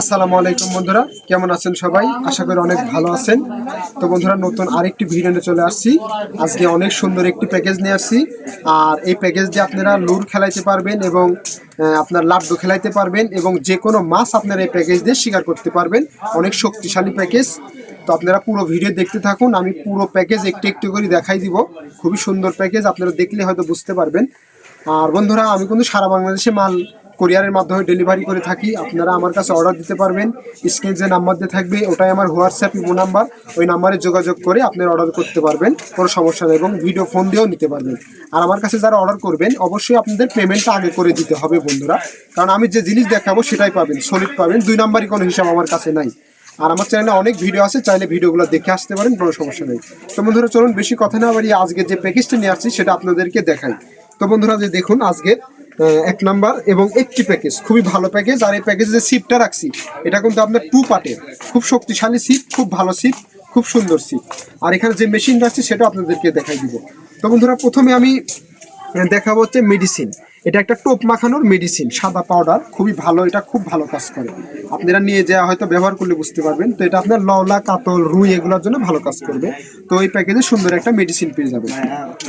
আসসালামু আলাইকুম বন্ধুরা, কেমন আছেন সবাই? আশা করি অনেক ভালো আছেন। তো বন্ধুরা, নতুন আরেকটি ভিডিও নিয়ে চলে আসছি। আজকে অনেক সুন্দর একটি প্যাকেজ নিয়ে আসছি। আর এই প্যাকেজ দিয়ে আপনারা লুর খেলাইতে পারবেন এবং আপনার লাড্ডু খেলাইতে পারবেন এবং যে কোনো মাছ আপনারা এই প্যাকেজ দিয়ে শিকার করতে পারবেন। অনেক শক্তিশালী প্যাকেজ তো আপনারা পুরো ভিডিও দেখতে থাকুন। আমি পুরো প্যাকেজ একটু একটু করে দেখাই দিব। খুবই সুন্দর প্যাকেজ আপনারা দেখলে হয়তো বুঝতে পারবেন। আর বন্ধুরা, আমি কিন্তু সারা বাংলাদেশে মাল কোরিয়ারের মাধ্যমে ডেলিভারি করে থাকি। আপনারা আমার কাছে অর্ডার দিতে পারবেন। স্ক্রিন যে নাম্বার দিয়ে থাকবে ওটাই আমার হোয়াটসঅ্যাপ ইমো নাম্বার ওই নাম্বারে যোগাযোগ করে আপনারা অর্ডার করতে পারবেন। কোনো সমস্যা নেই এবং ভিডিও ফোন দিয়েও নিতে পারবেন। আর আমার কাছে যারা অর্ডার করবেন অবশ্যই আপনাদের পেমেন্টটা আগে করে দিতে হবে বন্ধুরা। কারণ আমি যে জিনিস দেখাবো সেটাই পাবেন সলিড পাবেন। দুই নাম্বারই কোনো হিসাব আমার কাছে নাই। আর আমার চ্যানেলে অনেক ভিডিও আছে চাইলে ভিডিওগুলো দেখে আসতে পারেন কোনো সমস্যা নেই। তো বন্ধুরা চলুন বেশি কথা না বাড়িয়ে আজকে যে প্যাকেজটা নিয়ে আসছি সেটা আপনাদেরকে দেখাই। তো বন্ধুরা যে দেখুন আজকে আহ, এক নাম্বার এবং একটি প্যাকেজ খুবই ভালো প্যাকেজ আর এই প্যাকেজে যে সিপটা রাখছি, এটা কিন্তু আপনার টু পার্টের খুব শক্তিশালী সিপ খুব ভালো সিপ খুব সুন্দর সিপ আর এখানে যে মেশিন রাখছি, সেটা আপনাদেরকে দেখাই দিব। তো বন্ধুরা, প্রথমে আমি দেখাবো হচ্ছে মেডিসিন এটা একটা টোপ মাখানোর মেডিসিন সাদা পাউডার খুবই ভালো, এটা খুব ভালো কাজ করে। আপনারা নিয়ে যাওয়া হয়তো ব্যবহার করলে বুঝতে পারবেন। তো এটা আপনার লওলা, কাতল, রুই, এগুলোর জন্য ভালো কাজ করবে। তো এই প্যাকেজে সুন্দর একটা মেডিসিন পেয়ে যাবেন।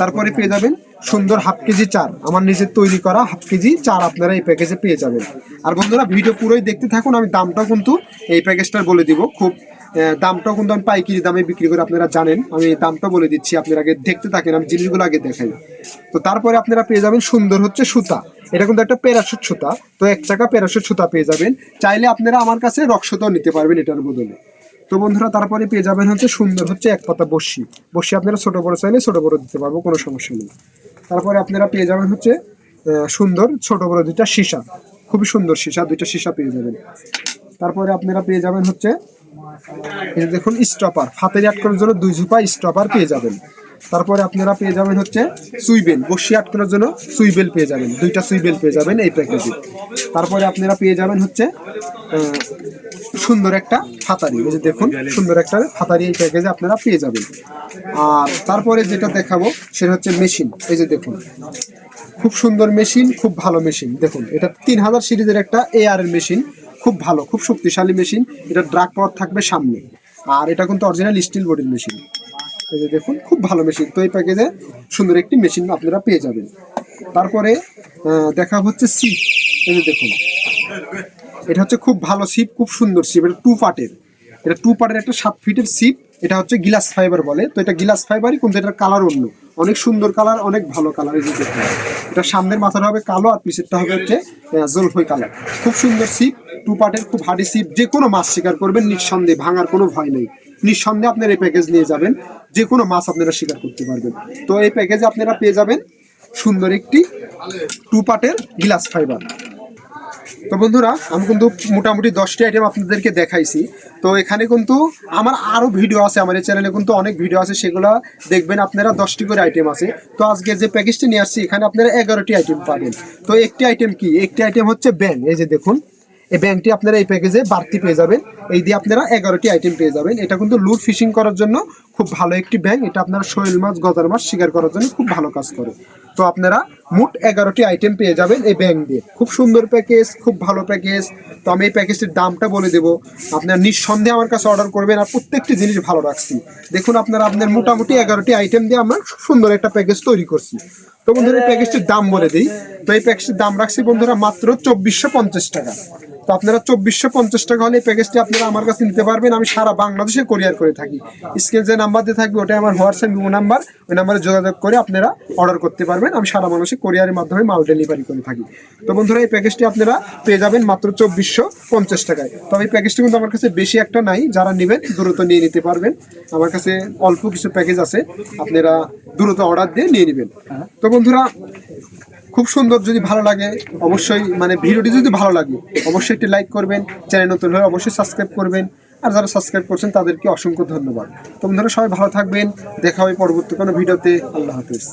তারপরে পেয়ে যাবেন সুন্দর হাফ কেজি চার। আমার নিজের তৈরি করা হাফ কেজি চার আপনারা এই প্যাকেজে পেয়ে যাবেন। আর বন্ধুরা ভিডিও পুরোই দেখতে থাকুন, আমি দামটাও কিন্তু এই প্যাকেজটার বলে দিব। খুব দামটাও কিন্তু আমি পাইকারি দামে বিক্রি করে আপনারা জানেন। আমি দামটা বলে দিচ্ছি, আপনারা আগে দেখতে থাকেন, আমি জিনিসগুলো আগে দেখাই। তো তারপরে আপনারা পেয়ে যাবেন সুন্দর হচ্ছে সুতা। এটা কিন্তু একটা প্যারাশুট সুতা। তো এক চাকা প্যারাশুট সুতা পেয়ে যাবেন। চাইলে আপনারা আমার কাছে রক সুতাও নিতে পারবেন এটার বদলে। তো বন্ধুরা, তারপরে পেয়ে যাবেন হচ্ছে সুন্দর হচ্ছে এক পাতা বসি বসি আপনারা ছোট বড় চাইলে ছোট বড় দিতে পারব, কোনো সমস্যা নেই। তারপরে আপনারা পেয়ে যাবেন হচ্ছে সুন্দর ছোট বড় দুইটা সীসা। খুবই সুন্দর সীসা, দুইটা সীসা পেয়ে যাবেন। তারপরে আপনারা পেয়ে যাবেন হচ্ছে দেখুন স্টপার ফাতেরি আটকানোর জন্য দুই ঝুপা স্টপার পেয়ে যাবেন। তারপরে আপনারা পেয়ে যাবেন হচ্ছে সুইবেল বসি আটকানোর জন্য সুইবেল পেয়ে যাবেন। দুইটা সুইবেল পেয়ে যাবেন এই প্যাকেজে তারপরে আপনারা পেয়ে যাবেন হচ্ছে সুন্দর একটা ফাতারি। এই যে দেখুন, সুন্দর একটা ফাতারি এই প্যাকেজে আপনারা পেয়ে যাবেন। আর তারপরে যেটা দেখাবো, সেটা হচ্ছে মেশিন। এই যে দেখুন, খুব সুন্দর মেশিন, খুব ভালো মেশিন। দেখুন, এটা তিন হাজার সিরিজের একটা এআর এর মেশিন, খুব ভালো, খুব শক্তিশালী মেশিন। এটা ড্রাগ পাওয়ার থাকবে সামনে। আর এটা কিন্তু অরিজিনাল স্টিল বডির মেশিন। এই যে দেখুন, খুব ভালো মেশিন। তো এই প্যাকেজে সুন্দর একটি মেশিন আপনারা পেয়ে যাবেন। তারপরে দেখা হচ্ছে সি এই যে দেখুন এটা হচ্ছে খুব ভালো সিপ খুব সুন্দর সিপ এটা টু পার্টের এটা টু পার্টের একটা সাত ফিটের সিপ এটা হচ্ছে গিলাস ফাইবার বলে। তো এটা গিলাস ফাইবারই কিন্তু এটার কালার অন্য। অনেক সুন্দর কালার অনেক ভালো কালার এই যে এটা সামনের মাথাটা হবে কালো আর পিছেরটা হবে হচ্ছে জলফই কালার খুব সুন্দর সিপ টু পার্টের খুব হার্ডি সিপ যে কোনো মাছ শিকার করবেন, নিঃসন্দেহে ভাঙার কোনো ভয় নেই। নিঃসন্দেহে আপনার এই প্যাকেজ নিয়ে যাবেন, যে কোনো মাছ আপনারা শিকার করতে পারবেন। তো এই প্যাকেজে আপনারা পেয়ে যাবেন সুন্দর একটি টু পার্টের গ্লাস ফাইবার তো বন্ধুরা, আমি কিন্তু মোটামুটি দশটি আইটেম আপনাদেরকে দেখাইছি। তো এখানে কিন্তু আমার আরও ভিডিও আছে, আমার এই চ্যানেলে কিন্তু অনেক ভিডিও আছে, সেগুলো দেখবেন আপনারা দশটি করে আইটেম আছে। তো আজকে যে প্যাকেজটি নিয়ে আসছি, এখানে আপনারা এগারোটি আইটেম পাবেন। তো একটি আইটেম কি? একটি আইটেম হচ্ছে ব্যান এই যে দেখুন। এই ব্যাংকটি আপনারা এই প্যাকেজে বাড়তি পেয়ে যাবেন। এই দিয়ে আপনারা এগারোটি আইটেম পেয়ে যাবেন। এটা কিন্তু লুট ফিশিং করার জন্য খুব ভালো একটি ব্যাংক এটা আপনারা শৈল মাছ, গজার মাছ শিকার করার জন্য খুব ভালো কাজ করে। তো আপনারা মোট এগারোটি আইটেম পেয়ে যাবেন এই ব্যাংক দিয়ে। খুব সুন্দর প্যাকেজ খুব ভালো প্যাকেজ তো আমি এই প্যাকেজটির দামটা বলে দেবো। আপনারা নিঃসন্দেহে আমার কাছে অর্ডার করবেন আর প্রত্যেকটি জিনিস ভালো রাখছি। দেখুন আপনারা আপনার মোটামুটি এগারোটি আইটেম দিয়ে আমরা সুন্দর একটা প্যাকেজ তৈরি করছি। তো বন্ধুরা, এই প্যাকেজটির দাম বলে দিই। তো এই প্যাকেজটির দাম রাখছি বন্ধুরা মাত্র চব্বিশশো পঞ্চাশ টাকা। তো আপনারা চব্বিশশো পঞ্চাশ টাকা হলে এই প্যাকেজটি আপনারা আমার কাছে নিতে পারবেন। আমি সারা বাংলাদেশে কোরিয়ার করে থাকি। স্ক্রিন যে নাম্বার দিয়ে থাকবে, ওটাই আমার হোয়াটসঅ্যাপ ইমো নাম্বার ওই নাম্বারে যোগাযোগ করে আপনারা অর্ডার করতে পারবেন। আমি সারা মানুষে কোরিয়ারের মাধ্যমে মাল ডেলিভারি করে থাকি। তো বন্ধুরা, এই প্যাকেজটি আপনারা পেয়ে যাবেন মাত্র চব্বিশশো পঞ্চাশ টাকায়। তবে এই প্যাকেজটি কিন্তু আমার কাছে বেশি একটা নাই। যারা নেবেন, দ্রুত নিয়ে নিতে পারবেন। আমার কাছে অল্প কিছু প্যাকেজ আছে। আপনারা দ্রুত অর্ডার দিয়ে নিয়ে নেবেন। তো বন্ধুরা, খুব সুন্দর যদি ভালো লাগে, অবশ্যই মানে ভিডিওটি যদি ভালো লাগে, অবশ্যই একটি লাইক করবেন, চ্যানেল নতুন হলে অবশ্যই সাবস্ক্রাইব করবেন, আর যারা সাবস্ক্রাইব করছেন তাদেরকে অসংখ্য ধন্যবাদ। তো বন্ধুরা, সবাই ভালো থাকবেন, দেখা হবে পরবর্তী কোনো ভিডিওতে, আল্লাহ হাফিজ।